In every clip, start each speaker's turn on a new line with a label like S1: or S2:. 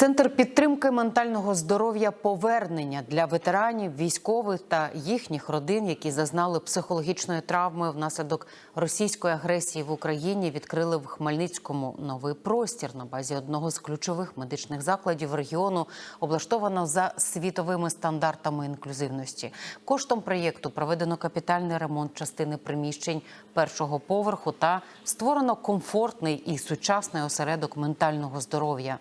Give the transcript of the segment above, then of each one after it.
S1: Центр підтримки ментального здоров'я повернення для ветеранів, військових та їхніх родин, які зазнали психологічної травми внаслідок російської агресії в Україні, відкрили в Хмельницькому новий простір на базі одного з ключових медичних закладів регіону, облаштовано за світовими стандартами інклюзивності. Коштом проєкту проведено капітальний ремонт частини приміщень першого поверху та створено комфортний і сучасний осередок ментального здоров'я.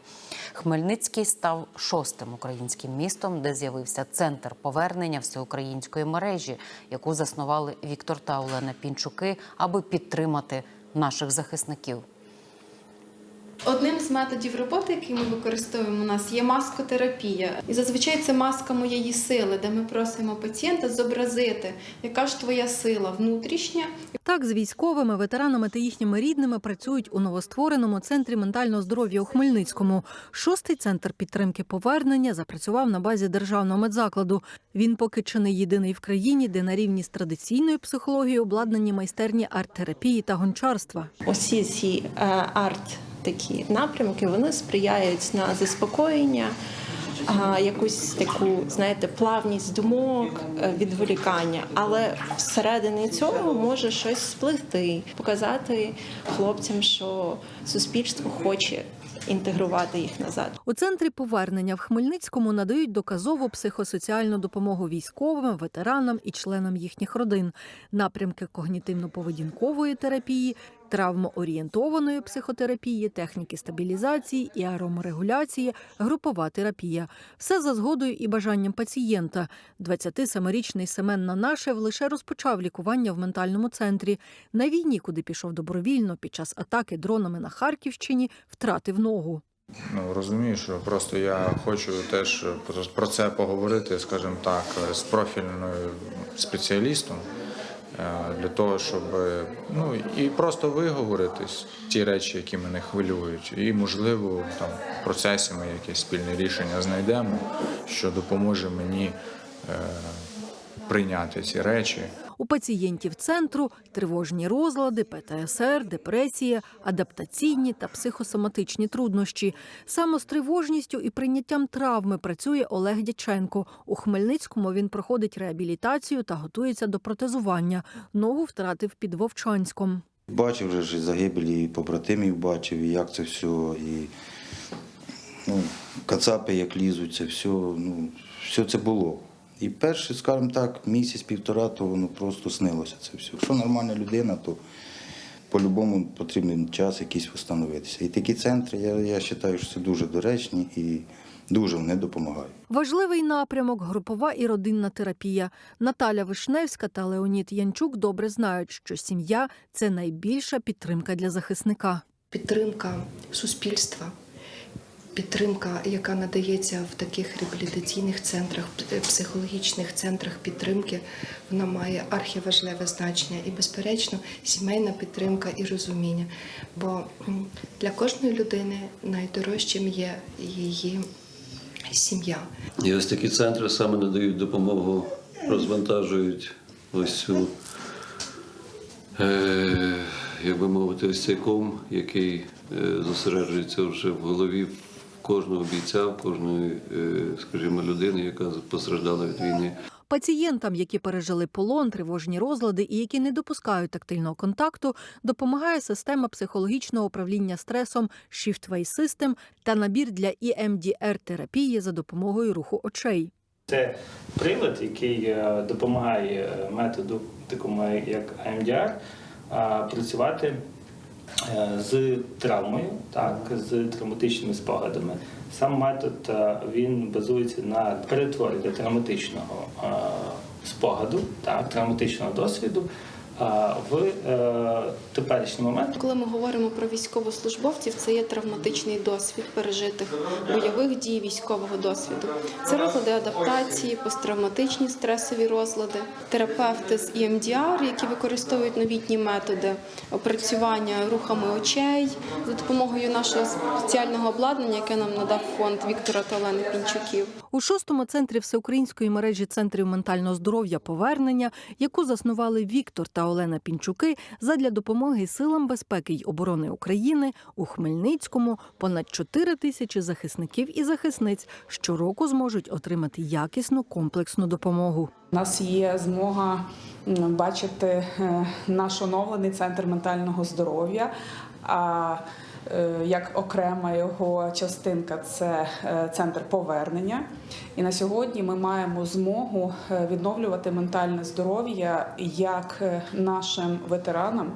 S1: Хмельницький став шостим українським містом, де з'явився центр повернення всеукраїнської мережі, яку заснували Віктор та Олена Пінчуки, аби підтримати наших захисників.
S2: Одним з методів роботи, який ми використовуємо у нас, є маскотерапія. І зазвичай це маска моєї сили, де ми просимо пацієнта зобразити, яка ж твоя сила внутрішня,
S3: Так, з військовими, ветеранами та їхніми рідними працюють у новоствореному центрі ментального здоров'я у Хмельницькому. Шостий центр підтримки повернення запрацював на базі державного медзакладу. Він поки чи не єдиний в країні, де на рівні з традиційною психологією обладнані майстерні арт-терапії та гончарства.
S4: Усі ці е, арт такі напрямки вони сприяють на заспокоєння, якусь таку, знаєте, плавність думок, е, відволікання. Але всередині цього може щось сплити, показати хлопцям, що суспільство хоче інтегрувати їх назад.
S3: У центрі повернення в Хмельницькому надають доказову психосоціальну допомогу військовим, ветеранам і членам їхніх родин, напрямки когнітивно-поведінкової терапії, травмоорієнтованої психотерапії, техніки стабілізації і ароморегуляції, групова терапія. Все за згодою і бажанням пацієнта. 27-річний Семен Нанашев лише розпочав лікування в ментальному центрі. На війні, куди пішов добровільно під час атаки дронами на Харківщині, втратив ногу.
S5: Ну розумію, що просто я хочу теж про це поговорити, скажімо так, з профільною спеціалістом для того, щоб ну і просто виговоритись ті речі, які мене хвилюють, і можливо там в процесі ми якесь спільне рішення знайдемо, що допоможе мені е, прийняти ці речі.
S3: У пацієнтів центру тривожні розлади, ПТСР, депресія, адаптаційні та психосоматичні труднощі. Саме з тривожністю і прийняттям травми працює Олег Дяченко. У Хмельницькому він проходить реабілітацію та готується до протезування. Ногу втратив під Вовчанськом.
S6: Бачив вже ж загибелі і побратимів бачив, і як це все, і ну, кацапи як лізуть, це все, ну, все це було. І перший, скажімо так, місяць-півтора, то воно просто снилося це все. Якщо нормальна людина, то по-любому потрібен час якийсь встановитися. І такі центри, я, я вважаю, що це дуже доречні і дуже вони допомагають.
S3: Важливий напрямок групова і родинна терапія. Наталя Вишневська та Леонід Янчук добре знають, що сім'я це найбільша підтримка для захисника.
S7: підтримка суспільства, підтримка, яка надається в таких реабілітаційних центрах, психологічних центрах підтримки, вона має архіважливе значення і, безперечно, сімейна підтримка і розуміння. Бо для кожної людини найдорожчим є її сім'я.
S8: І ось такі центри саме надають допомогу, розвантажують ось цю, е, як би мовити, ось цей ком, який е, зосереджується вже в голові кожного бійця, в кожної, е, скажімо, людини, яка постраждала від війни.
S3: Пацієнтам, які пережили полон, тривожні розлади і які не допускають тактильного контакту, допомагає система психологічного управління стресом Shiftway System та набір для E EMDR-терапії за допомогою руху очей.
S9: Це прилад, який е, допомагає методу, такому як AMDR, е, працювати з травмою, так, з травматичними спогадами. Сам метод е, він базується на перетворенні травматичного е, спогаду, так, травматичного досвіду е, в е, теперішній момент
S2: Коли ми говоримо про військовослужбовців, це є травматичний досвід пережитих бойових дій, військового досвіду. Це розлади адаптації, посттравматичні стресові розлади, терапевти з EMDR, які використовують новітні методи опрацювання рухами очей за допомогою нашого спеціального обладнання, яке нам надав фонд Віктора та Олени Пінчуків.
S3: У шостому центрі всеукраїнської мережі центрів ментального здоров'я повернення, яку заснували Віктор та Олена Пінчуки задля допомоги силам безпеки й оборони України у Хмельницькому понад 4 тисячі захисників і захисниць щороку зможуть отримати якісну комплексну допомогу.
S10: У нас є змога бачити е, наш оновлений центр ментального здоров'я. Е, як окрема його частинка це е, центр повернення. І на сьогодні ми маємо змогу е, відновлювати ментальне здоров'я як нашим ветеранам,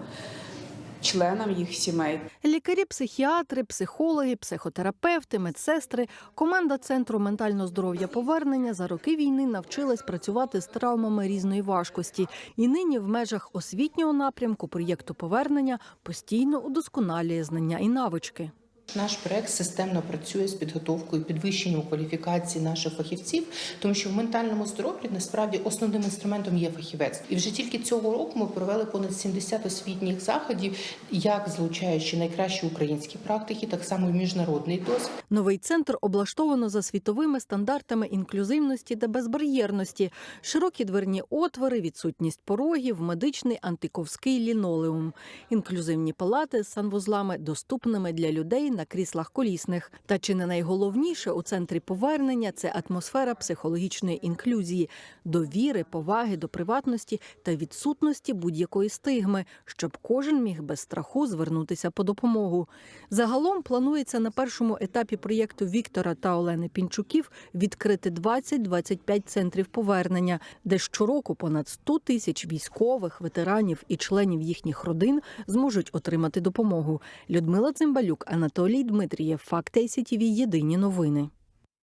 S10: членам їх сімей,
S3: Лікарі, психіатри, психологи, психотерапевти, медсестри, команда центру ментального здоров'я повернення за роки війни навчилась працювати з травмами різної важкості, і нині в межах освітнього напрямку проєкту повернення постійно удосконалює знання і навички.
S11: Наш проект системно працює з підготовкою, підвищенням кваліфікації наших фахівців, тому що в ментальному здоров'ї насправді основним інструментом є фахівець. І вже тільки цього року ми провели понад 70 освітніх заходів, як залучаючи найкращі українські практики, так само і міжнародний досвід.
S3: Новий центр облаштовано за світовими стандартами інклюзивності та безбар'єрності, широкі дверні отвори, відсутність порогів, медичний антиковський лінолеум, інклюзивні палати з санвузлами доступними для людей на кріслах колісних. Та чи не найголовніше у центрі повернення це атмосфера психологічної інклюзії, довіри, поваги до приватності та відсутності будь-якої стигми, щоб кожен міг без страху звернутися по допомогу. Загалом планується на першому етапі проєкту Віктора та Олени Пінчуків відкрити 20-25 центрів повернення, де щороку понад 100 тисяч військових, ветеранів і членів їхніх родин зможуть отримати допомогу. Людмила Цимбалюк, Анатолій Дмитрієв, Факти СІТІВІ. Єдині новини.